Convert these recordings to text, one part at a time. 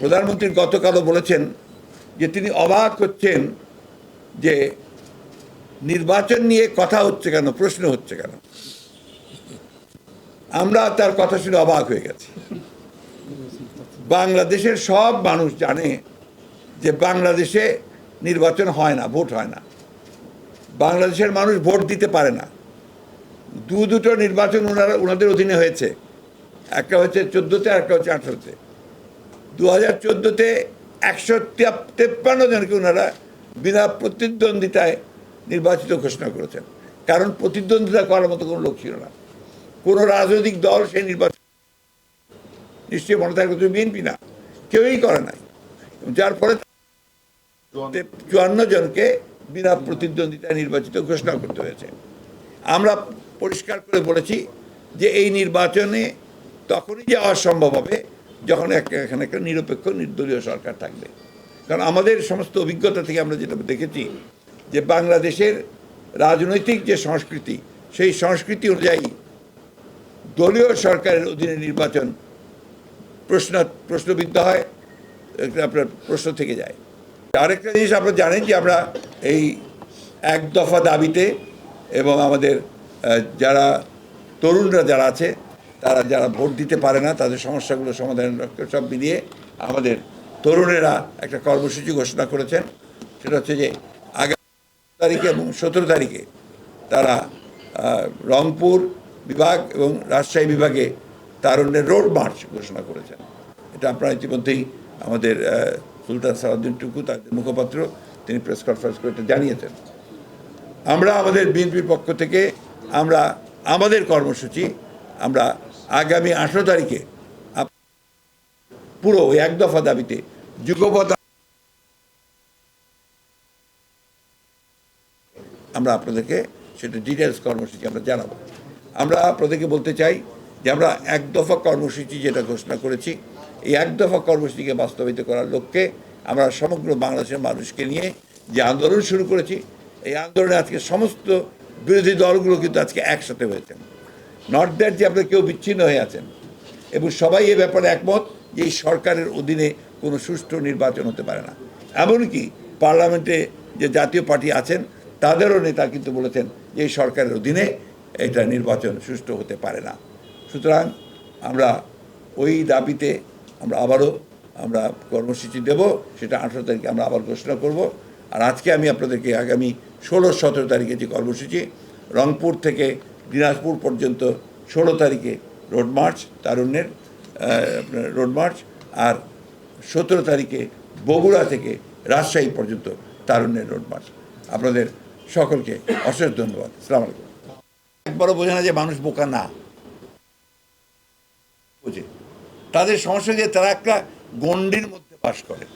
প্রধানমন্ত্রী গতকালও বলেছেন যে তিনি অবাক হচ্ছেন যে নির্বাচন নিয়ে কথা হচ্ছে কেন, প্রশ্ন হচ্ছে কেন। আমরা তার কথা শুনে অবাক হয়ে গেছি। বাংলাদেশের সব মানুষ জানে যে বাংলাদেশে নির্বাচন হয় না, ভোট হয় না। বাংলাদেশের মানুষ ভোট দিতে পারে না। দু দুটো নির্বাচন ওনারা ওনাদের অধীনে হয়েছে। একটা হচ্ছে চোদ্দোতে, আর একটা হচ্ছে আঠারোতে। দু হাজার চোদ্দোতে একশো তেপ্পান্ন জনকে ওনারা বিনা প্রতিদ্বন্দ্বিতায় নির্বাচিত ঘোষণা করেছেন। কারণ প্রতিদ্বন্দ্বিতা করার মতো কোনো লোক ছিল না। কোনো রাজনৈতিক দল সেই নির্বাচন নিশ্চয়ই মনে থাকবে তুমি বিএনপি না। কেউই করে নাই। যার ফলে চুয়ান্ন জনকে বিনা প্রতিদ্বন্দ্বিতায় নির্বাচিত ঘোষণা করতে হয়েছে। আমরা পরিষ্কার করে বলেছি যে এই নির্বাচনে তখনই যাওয়া সম্ভব হবে যখন এখানে একটা নিরপেক্ষ, নির্দলীয় সরকার থাকবে। কারণ আমাদের সমস্ত অভিজ্ঞতা থেকে আমরা যেটা দেখেছি যে বাংলাদেশের রাজনৈতিক যে সংস্কৃতি, সেই সংস্কৃতি অনুযায়ী দলীয় সরকারের অধীনে নির্বাচন প্রশ্ন প্রশ্নবিদ্ধ হয় আপনার প্রশ্ন থেকে যায়। আরেকটা জিনিস আপনারা জানেন যে আমরা এই এক দফা দাবিতে এবং আমাদের যারা তরুণরা যারা আছে তারা যারা ভোট দিতে পারে না, তাদের সমস্যাগুলো সমাধান সব মিলিয়ে আমাদের তরুণেরা একটা কর্মসূচি ঘোষণা করেছেন। সেটা হচ্ছে যে আগামী তারিখে এবং সতেরো তারিখে তারা রংপুর বিভাগ এবং রাজশাহী বিভাগে তারুণ্যের রোড মার্চ ঘোষণা করেছেন। এটা আপনারা ইতিমধ্যেই আমাদের সুলতান সালাউদ্দিন টুকু তাদের মুখপাত্র, তিনি প্রেস কনফারেন্স করে জানিয়েছেন। আমরা আমাদের বিএনপির পক্ষ থেকে আমরা, আমাদের কর্মসূচি, আমরা আগামী আঠেরো তারিখে পুরো এক দফা দাবিতে যুগপথ আমরা আপনাদেরকে সেটা ডিটেলস কর্মসূচি আমরা জানাব। আমরা আপনাদেরকে বলতে চাই যে আমরা এক দফা কর্মসূচি যেটা ঘোষণা করেছি, এই এক দফা কর্মসূচিকে বাস্তবায়িত করার লক্ষ্যে আমরা সমগ্র বাংলাদেশের মানুষকে নিয়ে যে আন্দোলন শুরু করেছি, এই আন্দোলনে আজকে সমস্ত বিরোধী দলগুলো কিন্তু আজকে একসাথে হয়েছেন। নট দ্যাট যে আপনারা কেউ বিচ্ছিন্ন হয়ে আছেন। এবং সবাই এ ব্যাপারে একমত যে এই সরকারের অধীনে কোনো সুষ্ঠু নির্বাচন হতে পারে না। এমনকি পার্লামেন্টে যে জাতীয় পার্টি আছেন, তাদেরও নেতা কিন্তু বলেছেন যে এই সরকারের অধীনে এটা নির্বাচন সুষ্ঠু হতে পারে না। সুতরাং আমরা ওই দাবিতে আমরা আবারও আমরা কর্মসূচি দেব, সেটা আঠেরো তারিখে আমরা আবার ঘোষণা করব। আর আজকে আমি আপনাদেরকে আগামী ষোলো সতেরো তারিখে যে কর্মসূচি, রংপুর থেকে দিনাজপুর পর্যন্ত ষোলো তারিখে রোড মার্চ, তারুণ্যের আপনার রোড মার্চ, আর সতেরো তারিখে বগুড়া থেকে রাজশাহী পর্যন্ত তারুণ্যের রোড মার্চ। আপনাদের সকলকে অশেষ ধন্যবাদ। সালাম আলাইকুম। একবারও বোঝে না যে মানুষ বোকা না। বোঝে। তাদের সমস্যা যে তারা একটা গণ্ডির মধ্যে বাস করে।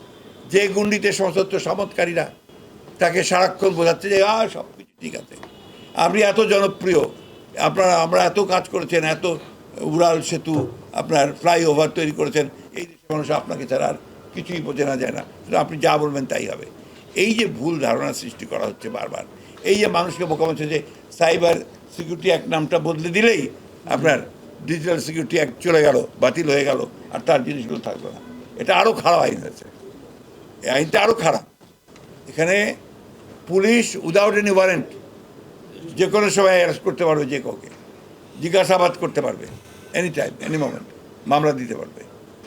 যে গণ্ডিতে সমস্ত সামৎকারীরা তাকে সারাক্ষণ বোঝাচ্ছে যে আ সব কিছু ঠিক আছে। আপনি এত জনপ্রিয় আপনারা, আমরা এত কাজ করেছেন, এত উড়াল সেতু আপনার ফ্লাইওভার তৈরি করেছেন, এই দেশের মানুষ আপনাকে ছাড়া আর কিছুই বোঝে না, যায় না। আপনি যা বলবেন তাই হবে। এই যে ভুল ধারণা সৃষ্টি করা হচ্ছে বারবার, এই যে মানুষকে বোকা বলছে যে সাইবার সিকিউরিটি অ্যাক্ট নামটা বদলে দিলেই আপনার ডিজিটাল সিকিউরিটি অ্যাক্ট চলে গেল, বাতিল হয়ে গেল, আর তার জিনিসগুলো থাকল না। এটা আরও খারাপ আইন হয়েছে। এই আইনটা আরও খারাপ। এখানে পুলিশ উইদাউট এনি ওয়ারেন্ট যে কোনো সময় অ্যারেস্ট করতে পারবে যে কাউকে। জিজ্ঞাসাবাদ করতে পারবে এনি টাইম এনি মোমেন্ট মামলা দিতে পারবে,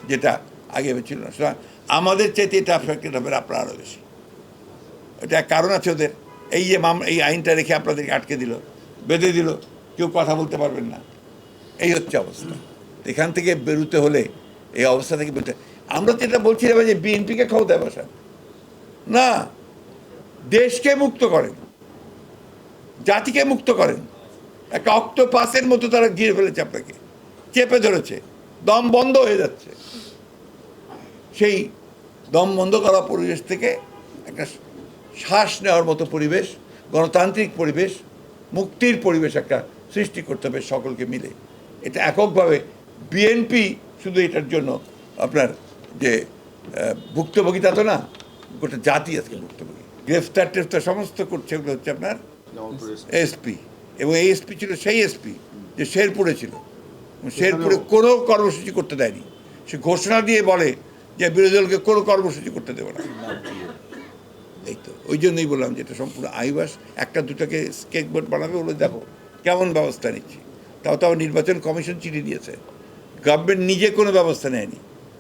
যেটা আগে ছিল না। সুতরাং আমাদের চাইতে এটা অ্যাফেক্টেড হবে, আপনার আরও বেশি। এটা এক কারণ আছে ওদের। এই যে মামলা, এই আইনটা রেখে আপনাদেরকে আটকে দিল, বেঁধে দিল, কেউ কথা বলতে পারবেন না। এই হচ্ছে অবস্থা। এখান থেকে বেরোতে হলে এই অবস্থা থেকে বেরোতে আমরা তো এটা বলছিলাম যে বিএনপিকে ক্ষমতায় বসান। না, দেশকে মুক্ত করেন। জাতিকে মুক্ত করেন। একটা অক্টোপাসের মতো তারা ঘিরে ফেলেছে আপনাকে। চেপে ধরেছে। দম বন্ধ হয়ে যাচ্ছে। সেই দম বন্ধ করা পরিবেশ থেকে একটা শ্বাস নেওয়ার মতো পরিবেশ, গণতান্ত্রিক পরিবেশ, মুক্তির পরিবেশ একটা সৃষ্টি করতে হবে সকলকে মিলে। এটা এককভাবে বিএনপি শুধু এটার জন্য আপনার যে ভুক্তভোগী তা তো না, গোটা জাতি আজকে ভুক্তভোগী। গ্রেফতার টেফতার সমস্ত করছে ওগুলো হচ্ছে আপনার এসপি এবং এই এসপি ছিল সেই এসপি যে শেরপুরে ছিল। শেরপুরে কোনো কর্মসূচি করতে দেয়নি। সে ঘোষণা দিয়ে বলে যে বিরোধী দলকে কোনো কর্মসূচি করতে দেবো না। এই তো ওই জন্যই বললাম যে এটা সম্পূর্ণ আইবাস একটা দুটাকে স্কেচ বোর্ড বানাবে বলে দেখো কেমন ব্যবস্থা নিচ্ছি। তাও তাও নির্বাচন কমিশন চিঠি দিয়েছে। গভর্নমেন্ট নিজে কোনো ব্যবস্থা নেয়নি।